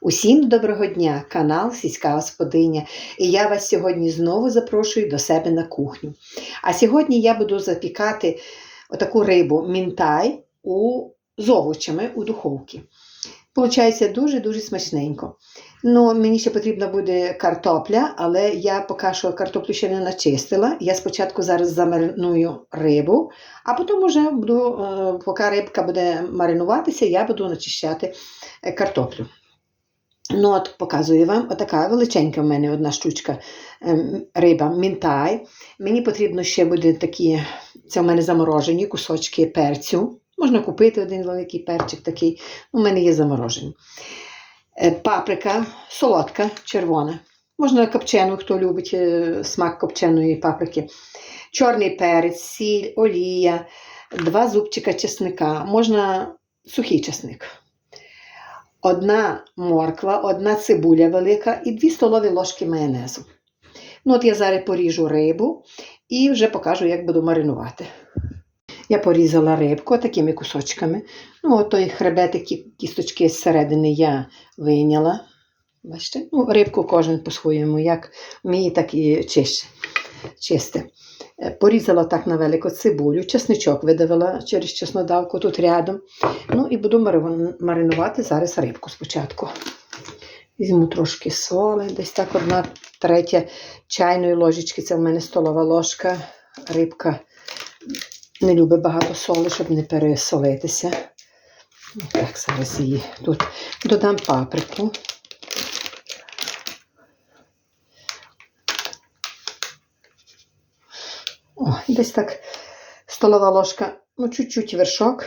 Усім доброго дня, канал Сільська Господиня. І я вас сьогодні знову запрошую до себе на кухню. А сьогодні я буду запікати отаку рибу мінтай у, з овочами у духовці. Получається дуже-дуже смачненько. Ну, мені ще потрібна буде картопля, але я поки що картоплю ще не начистила. Я спочатку зараз замариную рибу, а потім вже буду, е, поки рибка буде маринуватися, я буду начищати е, картоплю. Ну, от показую вам, отака величенька в мене одна штучка ем, риба мінтай. Мені потрібно ще буде такі, це в мене заморожені кусочки перцю. Можна купити один великий перчик такий. У мене є заморожені. Е, Паприка солодка, червона. Можна копчену, хто любить е, смак копченої паприки. Чорний перець, сіль, олія, два зубчика чесника. Можна сухий чесник. Одна морква, одна цибуля велика і дві столові ложки майонезу. Ну, от я зараз поріжу рибу і вже покажу, як буду маринувати. Я порізала рибку такими кусочками. Ну, от той хребетик, кісточки зсередини я вийняла. Бачите? Ну, рибку кожен по-своєму, як вміє, так і чисте. Е, Порізала так на велику цибулю, чесничок видавила через чеснодавку тут рядом. Ну і буду маринувати зараз рибку спочатку. Візьму трошки соли, десь так одна третя чайної ложечки, це в мене столова ложка. Рибка не любить багато соли, щоб не пересолитися. Так, зараз її тут додам паприку. О, десь так столова ложка, ну, чуть-чуть вершок.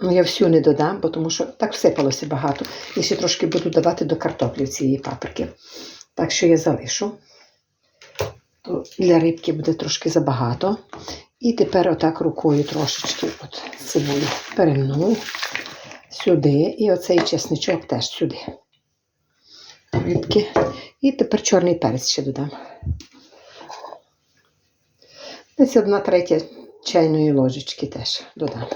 Ну, я всю не додам, бо тому що так всипалося багато. І ще трошки буду давати до картоплі цієї паприки. Так що я залишу. То для рибки буде трошки забагато. І тепер отак рукою трошечки от цибулю перемну сюди. І оцей чесничок теж сюди. Рибки. І тепер чорний перець ще додам. Десь одна третя чайної ложечки теж додам.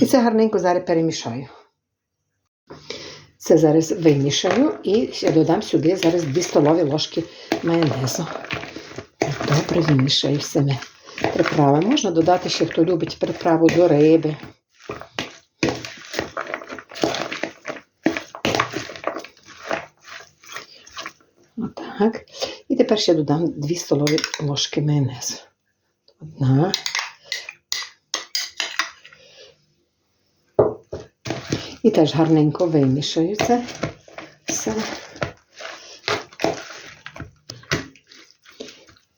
І це гарненько зараз перемішаю. Це зараз вимішаю і ще додам сюди зараз 2 столові ложки майонезу. Добре вимішаю всіми приправи. Можна додати ще, хто любить приправу до риби. Отак. І тепер ще додам 2 столові ложки майонезу. Одна. І теж гарненько вимішаю це все.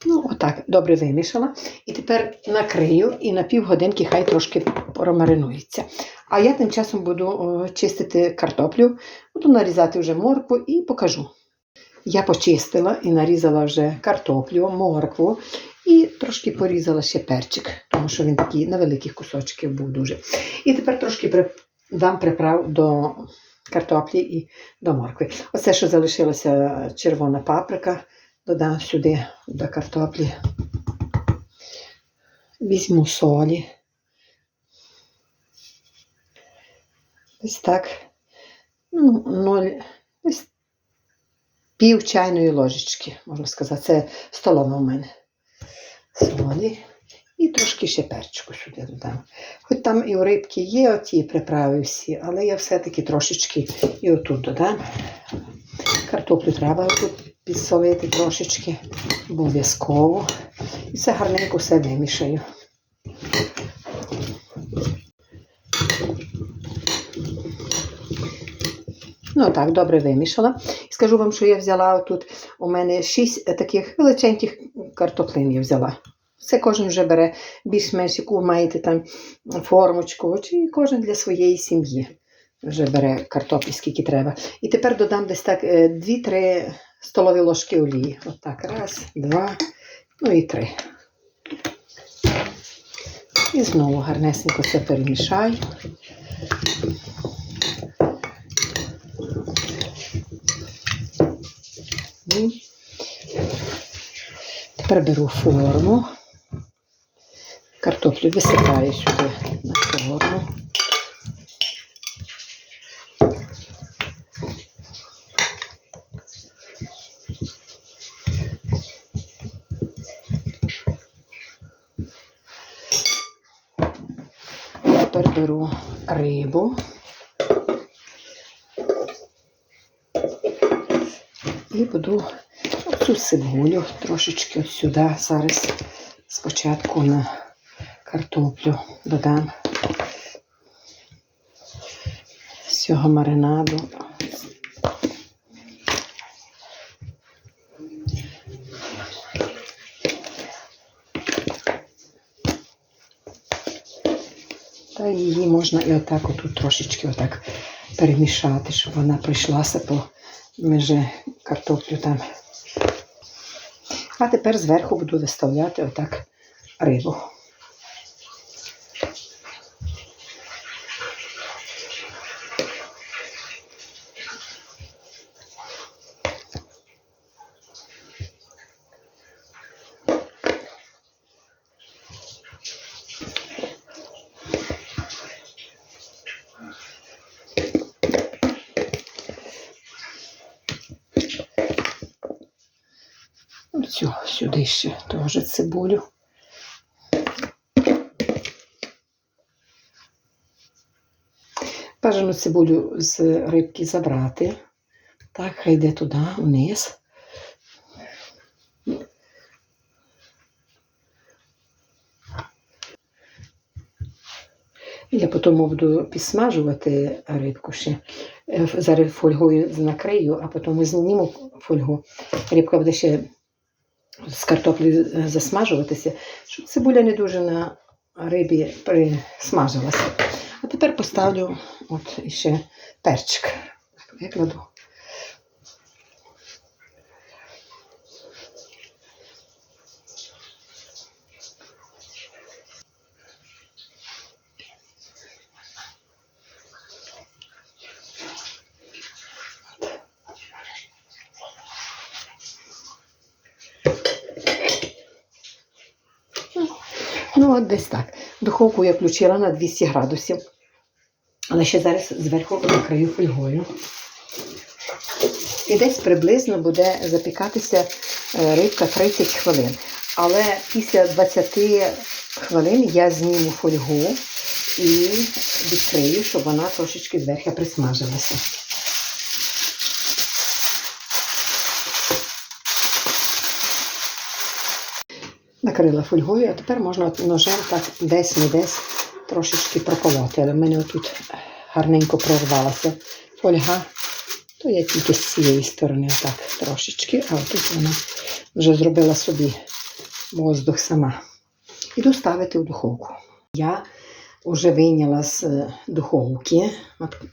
Ну, отак, добре вимішала. І тепер накрию і на півгодинки хай трошки промаринується. А я тим часом буду о, чистити картоплю, буду нарізати вже моркву і покажу. Я почистила і нарізала вже картоплю, моркву і трошки порізала ще перчик, тому що він такий на великих кусочків був дуже. І тепер трошки дам приправ до картоплі і до моркви. Оце, що залишилася червона паприка, додам сюди до картоплі. Візьму солі. Ось так. Ну, ноль, десь пів чайної ложечки, можна сказати. Це столова в мене. Солі. І трошки ще перчику сюди додам. Хоч там і у рибки є оті приправи всі, але я все-таки трошечки і отут додам. Картоплю треба тут підсолити трошечки, обов'язково. І це гарненько все вимішаю. Ну так, добре вимішала. І скажу вам, що я взяла тут у мене шість таких величеньких картоплин я взяла. Це кожен вже бере більш-менш, яку маєте там формочку, чи кожен для своєї сім'ї вже бере картоплі, скільки треба. І тепер додам десь так 2-3 столові ложки олії. Отак, раз, два, ну і три. І знову гарнесенько це перемішаю. Тепер беру форму. Картоплю висипаю сюди на форму. Тепер беру рибу. І буду цю цибулю трошечки от сюди зараз спочатку на картоплю додам з цього маринаду. Та її можна і отак отут трошечки отак перемішати, щоб вона прийшлася по межі картоплю там. А тепер зверху буду виставляти отак рибу. Цю сюди ще теж цибулю. Бажано цибулю з рибки забрати. Так, хай йде туди, вниз. Я потім буду підсмажувати рибку ще. Е, Зараз фольгою накрию, а потім зніму фольгу. Рибка буде ще з картоплею е, засмажуватися, щоб цибуля не дуже на рибі присмажилася. А тепер поставлю от іще перчик. Викладу. Ну, от десь так. Духовку я включила на 200 градусів. Але ще зараз зверху накрию фольгою. І десь приблизно буде запікатися е, рибка 30 хвилин. Але після 20 хвилин я зніму фольгу і відкрию, щоб вона трошечки зверху присмажилася. Накрила фольгою, а тепер можна ножем так десь не десь трошечки проколоти. Але в мене отут гарненько прорвалася фольга, то я тільки з цієї сторони так трошечки, а тут вона вже зробила собі воздух сама. Іду ставити в духовку. Я вже вийняла з е, духовки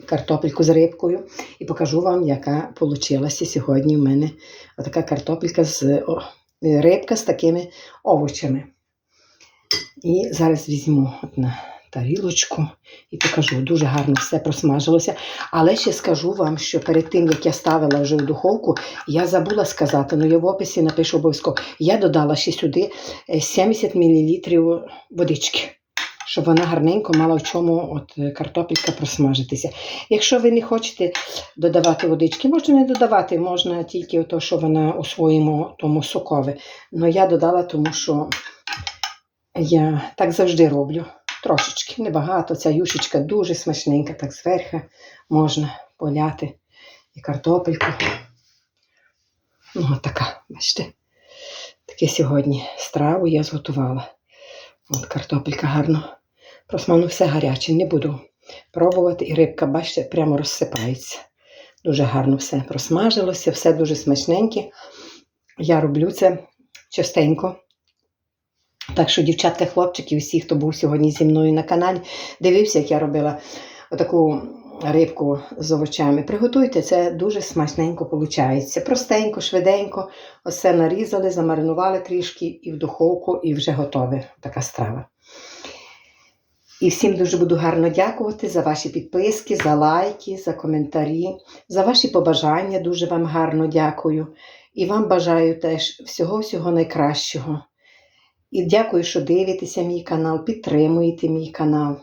картопельку з рибкою і покажу вам, яка вийшла сьогодні в мене така картопелька з рибка з такими овочами. І зараз візьму на тарілочку і покажу. Дуже гарно все просмажилося. Але ще скажу вам, що перед тим, як я ставила вже в духовку, я забула сказати, ну я в описі напишу обов'язково, я додала ще сюди е, 70 мл водички. Щоб вона гарненько мала в чому от е, картопелька просмажитися. Якщо ви не хочете додавати водички, можна не додавати, можна тільки ото, що вона у своєму тому сокові. Але я додала, тому що я так завжди роблю. Трошечки, небагато. Ця юшечка дуже смачненька, так зверху можна поляти і картопельку. Ну, от така, бачите. Таке сьогодні страву я зготувала. От картопелька гарно. Просто все гаряче, не буду пробувати. І рибка, бачите, прямо розсипається. Дуже гарно все просмажилося, все дуже смачненьке. Я роблю це частенько. Так що, дівчатка, хлопчики, всі, хто був сьогодні зі мною на каналі, дивився, як я робила отаку рибку з овочами. Приготуйте, це дуже смачненько виходить. Простенько, швиденько, все нарізали, замаринували трішки і в духовку, і вже готова така страва. І всім дуже буду гарно дякувати за ваші підписки, за лайки, за коментарі, за ваші побажання. Дуже вам гарно дякую. І вам бажаю теж всього-всього найкращого. І дякую, що дивитеся мій канал, підтримуєте мій канал.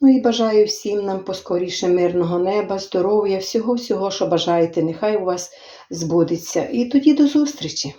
Ну і бажаю всім нам поскоріше мирного неба, здоров'я, всього-всього, що бажаєте, нехай у вас збудеться. І тоді до зустрічі!